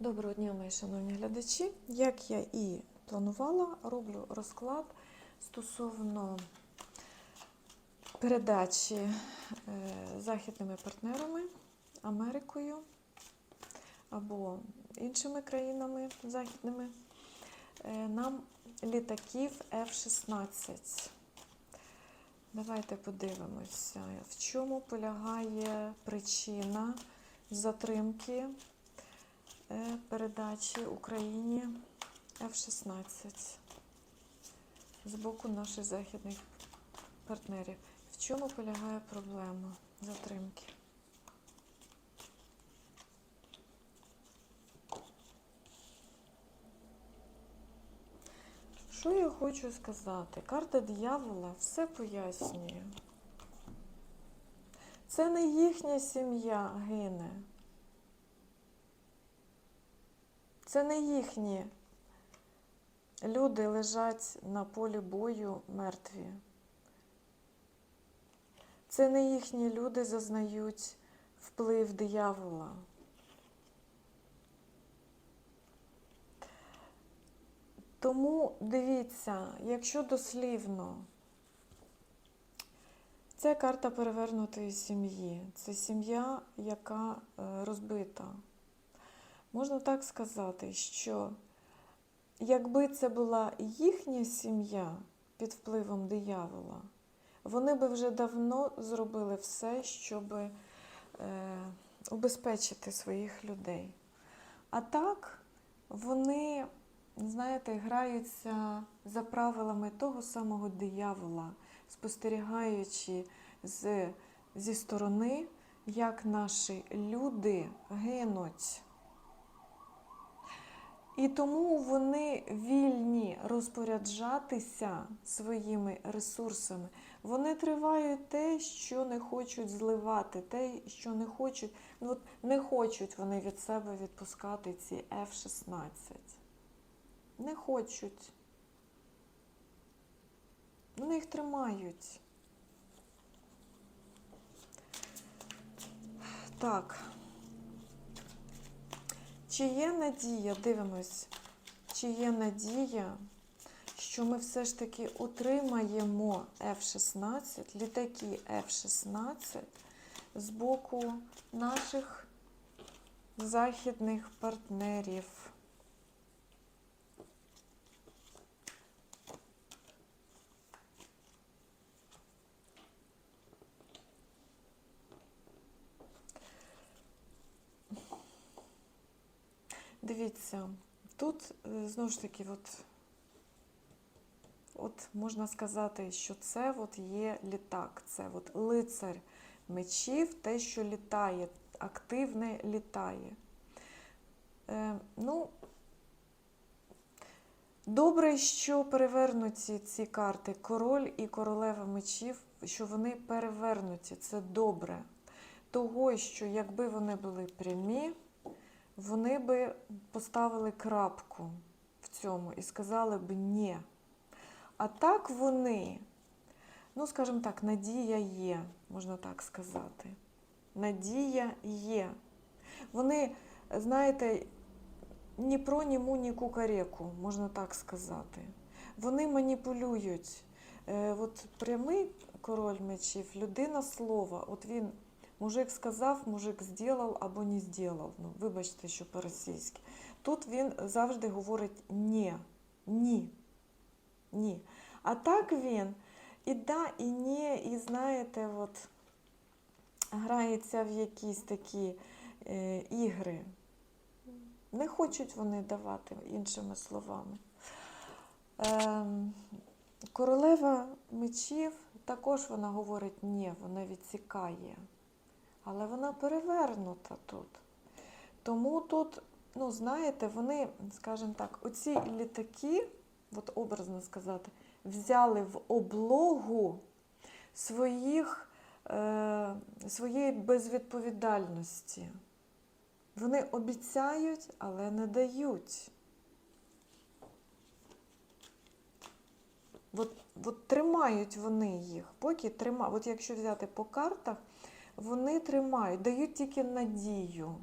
Доброго дня, мої шановні глядачі. Як я і планувала, роблю розклад стосовно передачі е, західними партнерами, Америкою або іншими країнами західними е, нам літаків F-16. Давайте подивимося, в чому полягає причина затримки передачі Україні F-16 з боку наших західних партнерів. В чому полягає проблема затримки? Що я хочу сказати? Карта диявола все пояснює. Це не їхня сім'я гине. Це не їхні люди лежать на полі бою мертві. Це не їхні люди зазнають вплив диявола. Тому дивіться, якщо дослівно, це карта перевернутої сім'ї. Це сім'я, яка е, розбита. Можна так сказати, що якби це була їхня сім'я під впливом диявола, вони би вже давно зробили все, щоб е, убезпечити своїх людей. А так вони, знаєте, граються за правилами того самого диявола, спостерігаючи з, зі сторони, як наші люди гинуть. І тому вони вільні розпоряджатися своїми ресурсами. Вони тривають те, що не хочуть зливати, те, що не хочуть. Ну, от не хочуть вони від себе відпускати ці F-16. Не хочуть. Вони їх тримають. Так. Чи є надія, дивимось, чи є надія, що ми все ж таки отримаємо F-16, літаки F-16 з боку наших західних партнерів. Дивіться, тут е, знову ж таки, от, от можна сказати, що це от є літак, це от лицар мечів, те, що літає, активне літає. Е, ну, Добре, що перевернуті ці карти король і королева мечів, що вони перевернуті. Це добре. Того, що якби вони були прямі, вони би поставили крапку в цьому і сказали б ні. А так вони, ну, скажімо так, надія є, можна так сказати. Надія є. Вони, знаєте, ні про, ні му, ні кукареку, можна так сказати. Вони маніпулюють. Е, от прямий король мечів, людина слова. От він Мужик сказав, мужик зробив або не зробив. Ну, вибачте, що по-російськи. Тут він завжди говорить ні, ні, ні. А так він і да, і ні, і знаєте, от грається в якісь такі е, ігри. Не хочуть вони давати іншими словами. Е, королева мечів також вона говорить ні, вона відсікає але вона перевернута тут. Тому тут, ну, знаєте, вони, скажімо так, оці літаки, от образно сказати, взяли в облогу своїх, е, своєї безвідповідальності. Вони обіцяють, але не дають. От, от тримають вони їх, поки тримають. От якщо взяти по картах, вони тримають, дають тільки надію,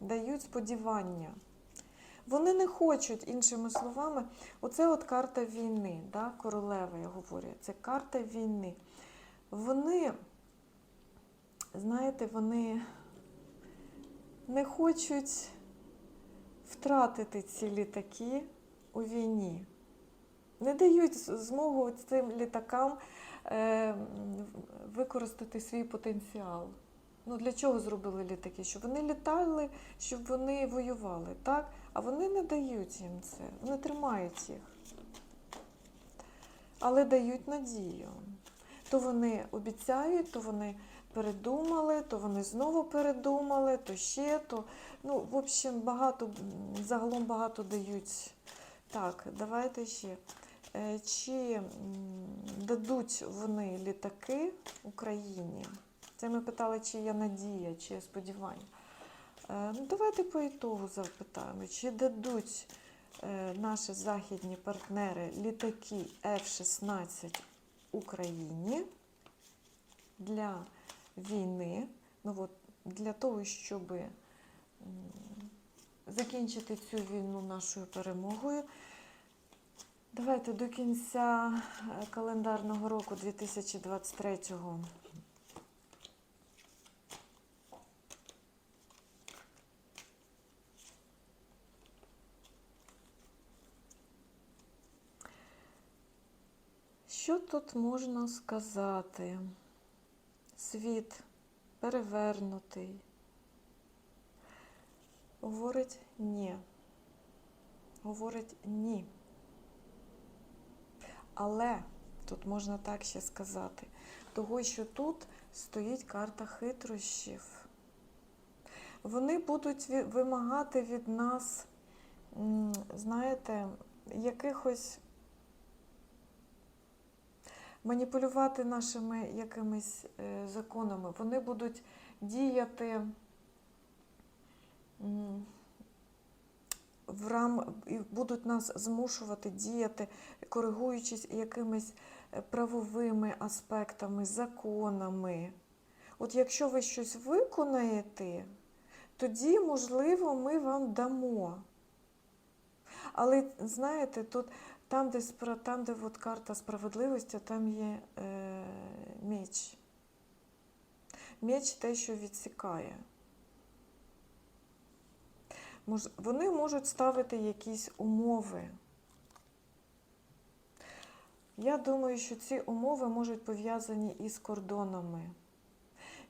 дають сподівання. Вони не хочуть, іншими словами, оце от карта війни, да, королева, я говорю, це карта війни. Вони, знаєте, вони не хочуть втратити ці літаки у війні. Не дають змогу цим літакам використати свій потенціал. Ну, для чого зробили літаки? Щоб вони літали, щоб вони воювали, так? А вони не дають їм це, вони тримають їх. Але дають надію. То вони обіцяють, то вони передумали, то вони знову передумали, то ще, то. Ну, в общем, багато, загалом багато дають. Так, давайте ще. Е, Чи дадуть вони літаки Україні? Це ми питали, чи є надія, чи є сподівання. Е, Ну, давайте по ітогу запитаємо, чи дадуть е, наші західні партнери літаки F-16 Україні для війни, ну от, для того, щоб закінчити цю війну нашою перемогою. Давайте до кінця е, календарного року 2023-го. Що тут можна сказати? Світ перевернутий. Говорить ні. Говорить ні. Але тут можна так ще сказати, того, що тут стоїть карта хитрощів. Вони будуть вимагати від нас, знаєте, якихось маніпулювати нашими якимись е, законами. Вони будуть діяти в рам будуть нас змушувати діяти, коригуючись якимись е, правовими аспектами, законами. От якщо ви щось виконаєте, тоді, можливо, ми вам дамо. Але знаєте, тут там, де, там, де от карта справедливості, там є е, меч. Меч те, що відсікає. Вони можуть ставити якісь умови. Я думаю, що ці умови можуть пов'язані із кордонами.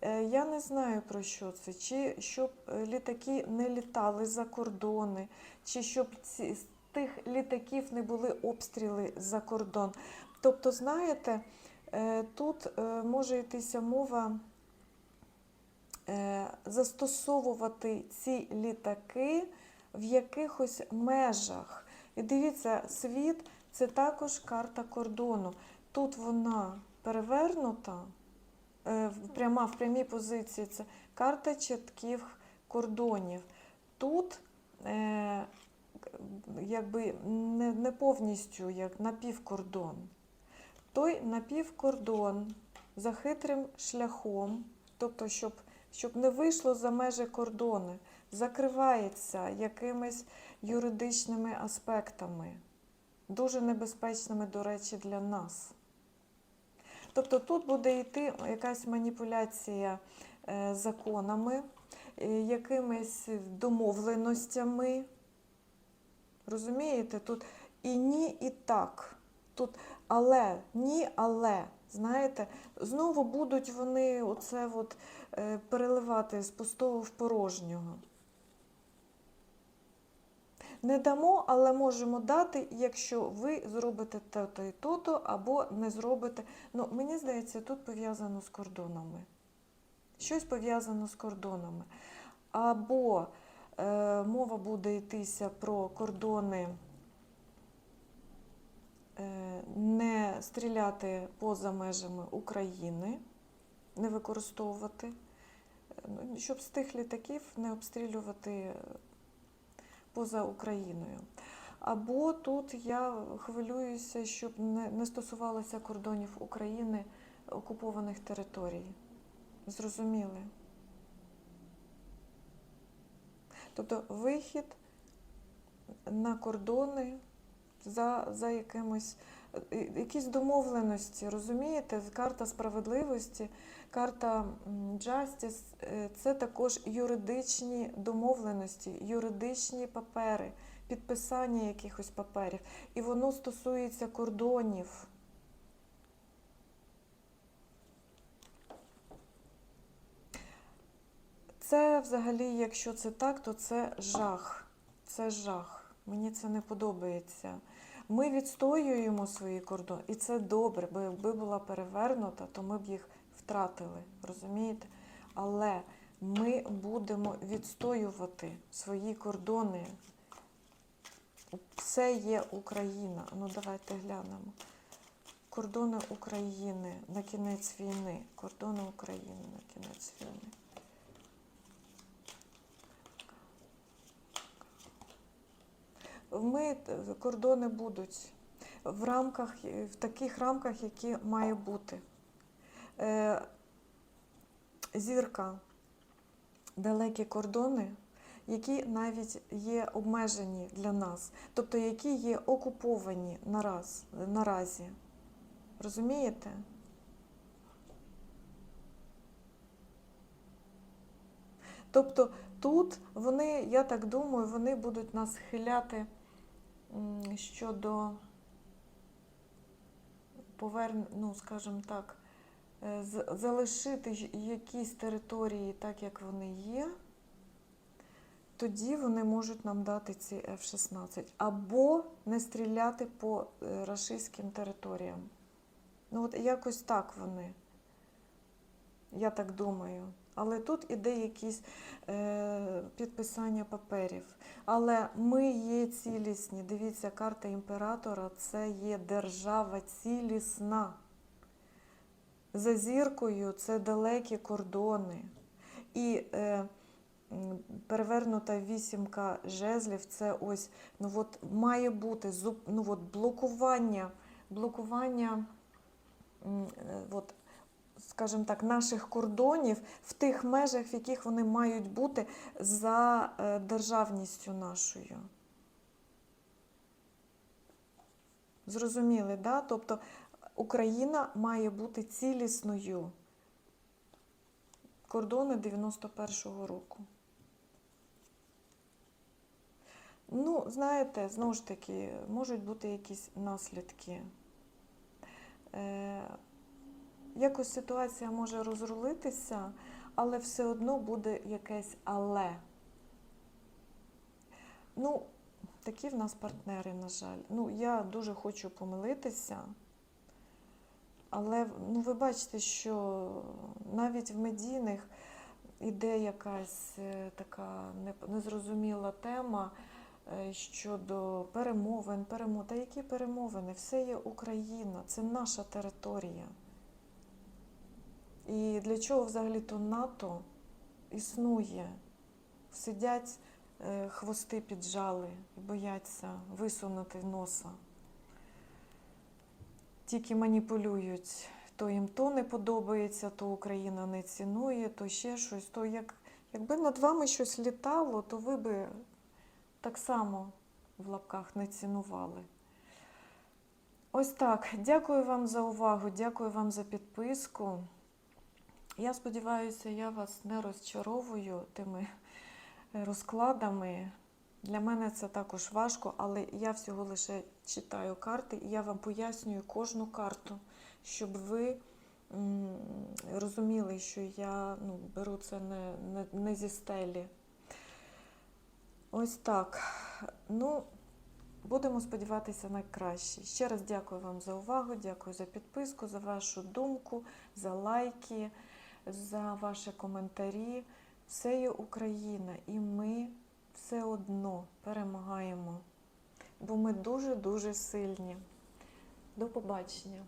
Е, Я не знаю про що це, чи щоб е, літаки не літали за кордони, чи щоб ці, з тих літаків не були обстріли за кордон. Тобто, знаєте, е, тут може йтися мова застосовувати ці літаки в якихось межах. І дивіться, світ це також карта кордону. Тут вона перевернута, е, пряма в прямій позиції це карта чітких кордонів. Тут е, якби не повністю як напівкордон. Той напівкордон за хитрим шляхом, тобто, щоб, щоб не вийшло за межі кордони, закривається якимись юридичними аспектами, дуже небезпечними, до речі, для нас. Тобто тут буде йти якась маніпуляція е, законами, е, якимись домовленостями. Розумієте, тут і ні, і так. Тут але, ні, але. Знаєте, знову будуть вони оце от, е, переливати з пустого в порожнього. Не дамо, але можемо дати, якщо ви зробите те-то і то-то, або не зробите. Ну, мені здається, тут пов'язано з кордонами. Щось пов'язано з кордонами. Або е, мова буде йтися про кордони, е, не стріляти поза межами України, не використовувати, е, ну, щоб з тих літаків не обстрілювати е, поза Україною. Або тут я хвилююся, щоб не, стосувалося кордонів України окупованих територій. Зрозуміли? Тобто вихід на кордони за, за якимось якісь домовленості, розумієте? Карта справедливості, карта Justice е, це також юридичні домовленості, юридичні папери, підписання якихось паперів. І воно стосується кордонів. Це взагалі, якщо це так, то це жах. Це жах. Мені це не подобається. Ми відстоюємо свої кордони, і це добре, бо якби була перевернута, то ми б їх втратили, розумієте? Але ми будемо відстоювати свої кордони. Це є Україна. Ну, давайте глянемо. Кордони України на кінець війни. Кордони України на кінець війни. Ми кордони будуть в рамках, в таких рамках, які має бути. Е, Зірка, далекі кордони, які навіть є обмежені для нас, тобто які є окуповані нараз, наразі. Розумієте? Тобто тут вони, я так думаю, вони будуть нас схиляти м, щодо поверн... ну, скажімо так, е, залишити якісь території так, як вони є, тоді вони можуть нам дати ці F-16. Або не стріляти по е, рашистським територіям. Ну, от якось так вони. Я так думаю. Але тут іде якісь е, підписання паперів. Але ми є цілісні. Дивіться, карта імператора це є держава цілісна. За зіркою це далекі кордони. І е, перевернута вісімка жезлів це ось ну от має бути ну от блокування, блокування е, от, скажімо так, наших кордонів в тих межах, в яких вони мають бути за е, державністю нашою. Зрозуміли, да? Тобто Україна має бути цілісною. Кордони 91-го року. Ну, знаєте, знову ж таки, можуть бути якісь наслідки. Е, якось ситуація може розрулитися, але все одно буде якесь але. Ну, такі в нас партнери, на жаль. Ну, я дуже хочу помилитися, але ну, ви бачите, що навіть в медійних іде якась е, така незрозуміла тема е, щодо перемовин, перемов... Та які перемовини? Все є Україна, це наша територія. І для чого взагалі то НАТО існує? Сидять, е, хвости піджали і бояться висунути носа. Тільки маніпулюють. То їм то не подобається, то Україна не цінує, то ще щось. То як, якби над вами щось літало, то ви би так само в лапках не цінували. Ось так. Дякую вам за увагу, дякую вам за підписку. Я сподіваюся, я вас не розчаровую тими е, розкладами. Для мене це також важко, але я всього лише читаю карти і я вам пояснюю кожну карту, щоб ви розуміли, що я ну, беру це не, не, не зі стелі. Ось так. Ну, будемо сподіватися на краще. Ще раз дякую вам за увагу, дякую за підписку, за вашу думку, за лайки, за ваші коментарі. Все є Україна, і ми все одно перемагаємо, бо ми дуже-дуже сильні. До побачення!